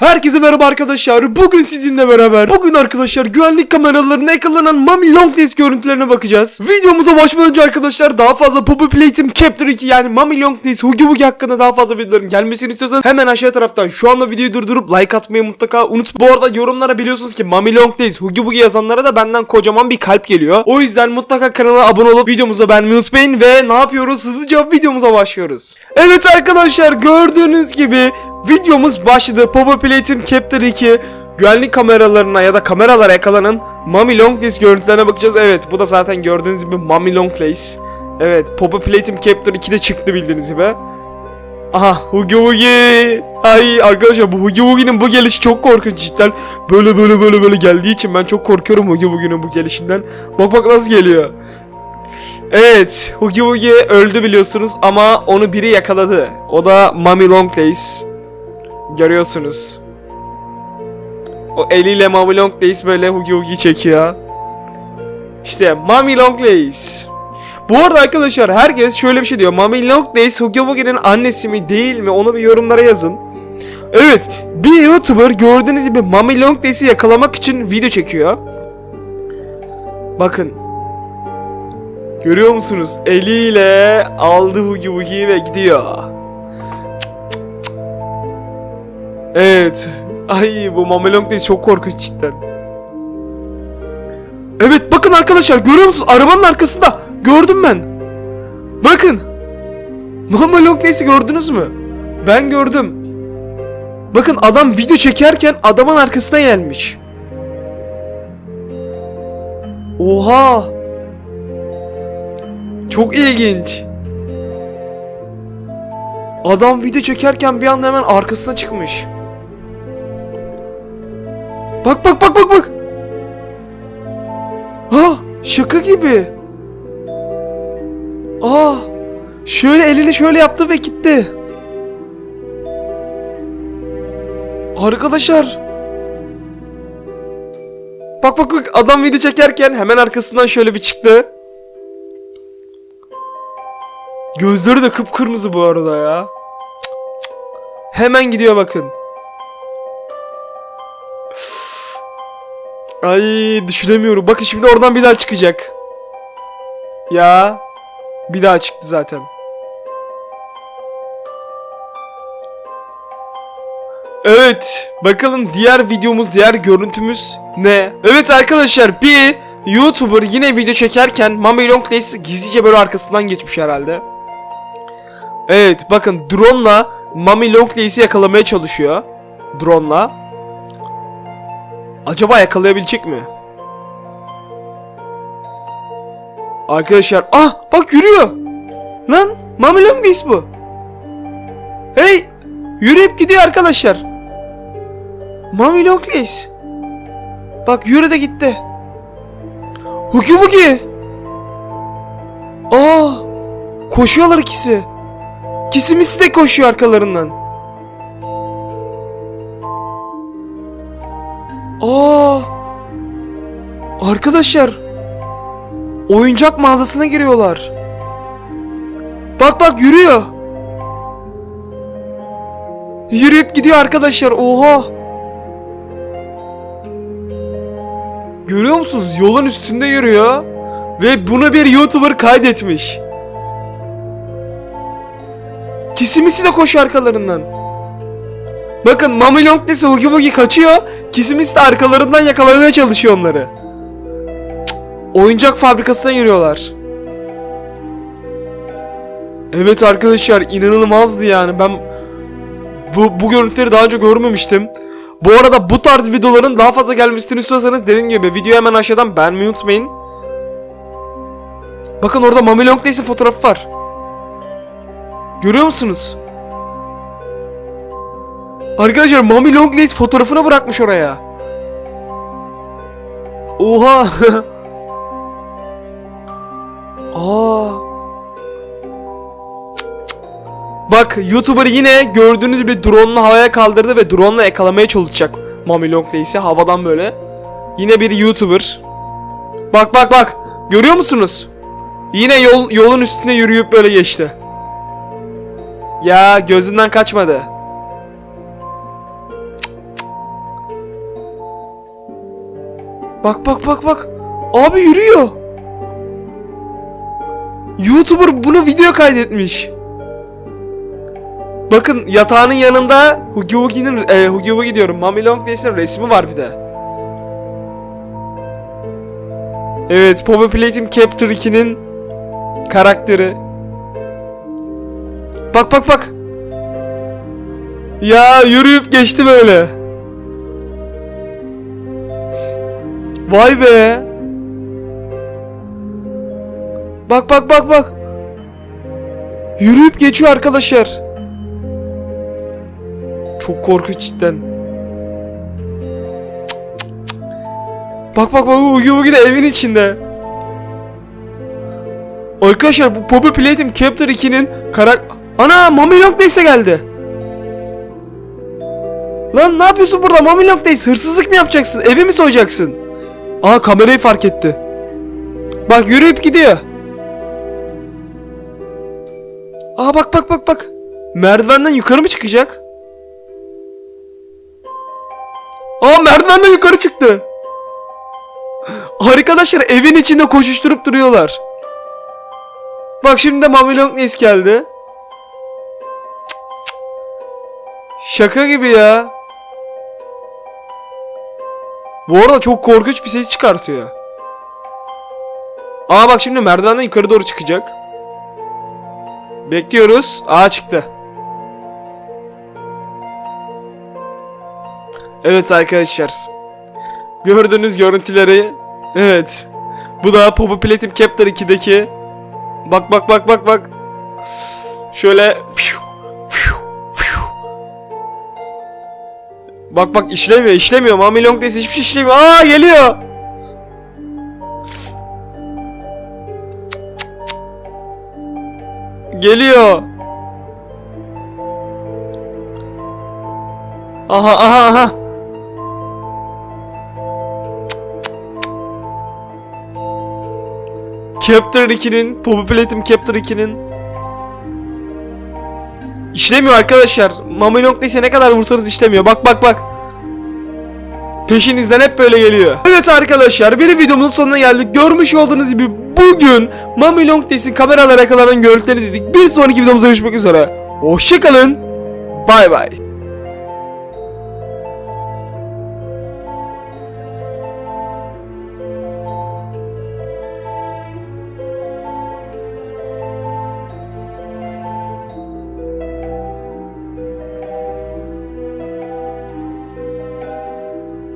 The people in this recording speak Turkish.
Herkese merhaba arkadaşlar. Bugün sizinle beraber bugün arkadaşlar güvenlik kameralarına yakalanan Mami Longdays görüntülerine bakacağız. Videomuza başlamadan önce arkadaşlar daha fazla Poppy Playtime Chapter 2 yani Mami Longdays Hugi Wugi hakkında daha fazla videoların gelmesini istiyorsanız hemen aşağı taraftan şu anda videoyu durdurup like atmayı mutlaka unut. Bu arada yorumlara biliyorsunuz ki Mami Longdays Hugi Wugi yazanlara da benden kocaman bir kalp geliyor. O yüzden mutlaka kanala abone olup videomuza beğenmeyi unutmayın ve ne yapıyoruz? Hızlıca videomuza başlıyoruz. Evet arkadaşlar gördüğünüz gibi Videomuz başladı. Popo Playtime Chapter 2 güvenlik kameralarına ya da kameralara yakalanan Mami Longlace görüntülerine bakacağız. Evet bu da zaten gördüğünüz gibi Mami Longlace. Evet Popo Playtime Chapter 2'de çıktı bildiğiniz gibi. Aha Hugi Wugi. Ay arkadaşlar bu Hugi Wugi'nin bu gelişi çok korkunç cidden. Böyle böyle böyle böyle geldiği için ben çok korkuyorum Hugi Wugi'nin bu gelişinden. Bak bak nasıl geliyor. Evet, Hugi Wugi öldü biliyorsunuz ama onu biri yakaladı. O da Mami Longlace. Görüyorsunuz. O eliyle Mami Longlace böyle Hugi Hugi çekiyor. İşte Mami Longlace. Bu arada arkadaşlar herkes şöyle bir şey diyor. Mami Longlace Hugi Hugi'nin annesi mi değil mi onu bir yorumlara yazın. Evet bir YouTuber gördüğünüz gibi Mami Longlace'i yakalamak için video çekiyor. Bakın. Görüyor musunuz? Eliyle aldı Hugi Hugi'yi ve gidiyor. Evet. Ay bu Mamelong değil çok korkunç cidden. Evet bakın arkadaşlar görüyor musunuz? Arabanın arkasında. Gördüm ben. Bakın. Mamelong Days'i gördünüz mü? Ben gördüm. Bakın adam video çekerken adamın arkasına gelmiş. Oha. Çok ilginç. Adam video çekerken bir anda hemen arkasına çıkmış. Bak bak bak bak bak. Ha şaka gibi. Aa şöyle elini şöyle yaptı ve gitti. Arkadaşlar. Bak bak bak adam video çekerken hemen arkasından şöyle bir çıktı. Gözleri de kıpkırmızı bu arada ya. Hemen gidiyor bakın. Ay düşünemiyorum. Bakın şimdi oradan bir daha çıkacak. Ya. Bir daha çıktı zaten. Evet. Bakalım diğer videomuz, diğer görüntümüz ne? Evet arkadaşlar bir YouTuber yine video çekerken Mami Longlace gizlice böyle arkasından geçmiş herhalde. Evet bakın drone'la Mami Longlace'i yakalamaya çalışıyor. Drone'la. Acaba yakalayabilecek mi? Arkadaşlar ah bak yürüyor. Lan Mami Longlace bu. Hey yürüyüp gidiyor arkadaşlar. Mami Longlace. Bak yürü de gitti. Hugi Wugi. Aa koşuyorlar ikisi. İkisi de koşuyor arkalarından. Aa! Arkadaşlar. Oyuncak mağazasına giriyorlar. Bak bak yürüyor. Yürüyüp gidiyor arkadaşlar. Oha. Görüyor musunuz? Yolun üstünde yürüyor. Ve bunu bir YouTuber kaydetmiş. Kisimisi de koşuyor arkalarından. Bakın Mami Longdace Hugi Wugi kaçıyor. Kisimisi de arkalarından yakalamaya çalışıyor onları. Cık, oyuncak fabrikasına yürüyorlar. Evet arkadaşlar inanılmazdı yani ben bu, bu görüntüleri daha önce görmemiştim. Bu arada bu tarz videoların daha fazla gelmesini istiyorsanız dediğim gibi videoyu hemen aşağıdan beğenmeyi unutmayın. Bakın orada Mami Longdace'in fotoğrafı var. Görüyor musunuz? Arkadaşlar Mami Longlegs fotoğrafını bırakmış oraya. Oha. Aa. Bak YouTuber yine gördüğünüz gibi drone'unu havaya kaldırdı ve drone'la yakalamaya çalışacak Mami Longlegs'i havadan böyle. Yine bir YouTuber. Bak bak bak. Görüyor musunuz? Yine yol yolun üstünde yürüyüp böyle geçti. Ya gözünden kaçmadı. Bak bak bak bak. Abi yürüyor. YouTuber bunu video kaydetmiş. Bakın yatağının yanında Hugi Wugi'nin e, Hugi Wugi diyorum. Mami Long Days'in resmi var bir de. Evet, Poppy Capture 2'nin karakteri. Bak bak bak. Ya yürüyüp geçti böyle. Vay be. Bak bak bak bak. Yürüyüp geçiyor arkadaşlar. Çok korkunç cidden. Bak bak bak Ugi Ugi de evin içinde. Arkadaşlar bu Poppy Playtime Capture 2'nin karak... Ana Mami Long Days'e geldi. Lan ne yapıyorsun burada Mami Long Days? Hırsızlık mı yapacaksın? Evi mi soyacaksın? Aa kamerayı fark etti. Bak yürüyüp gidiyor. Aa bak bak bak bak. Merdivenden yukarı mı çıkacak? Aa merdivenden yukarı çıktı. Arkadaşlar evin içinde koşuşturup duruyorlar. Bak şimdi de Mami Long Days geldi. Şaka gibi ya. Bu arada çok korkunç bir ses çıkartıyor. Aa bak şimdi merdivenden yukarı doğru çıkacak. Bekliyoruz. Aa çıktı. Evet arkadaşlar. Gördüğünüz görüntüleri. Evet. Bu da Poppy Platinum Capture 2'deki. Bak bak bak bak bak. Şöyle. Fiu, Bak bak işlemiyor işlemiyor. Mami Long Days hiçbir şey işlemiyor. Aa geliyor. Geliyor. Aha aha aha. Capture 2'nin, Poppy Platinum Capture 2'nin İşlemiyor arkadaşlar. Mami Days'e ne kadar vursanız işlemiyor. Bak bak bak. Peşinizden hep böyle geliyor. Evet arkadaşlar bir videomuzun sonuna geldik. Görmüş olduğunuz gibi bugün Mami Long Days'in kameralara yakalanan görüntülerini izledik. Bir sonraki videomuzda görüşmek üzere. Hoşçakalın. Bay bay.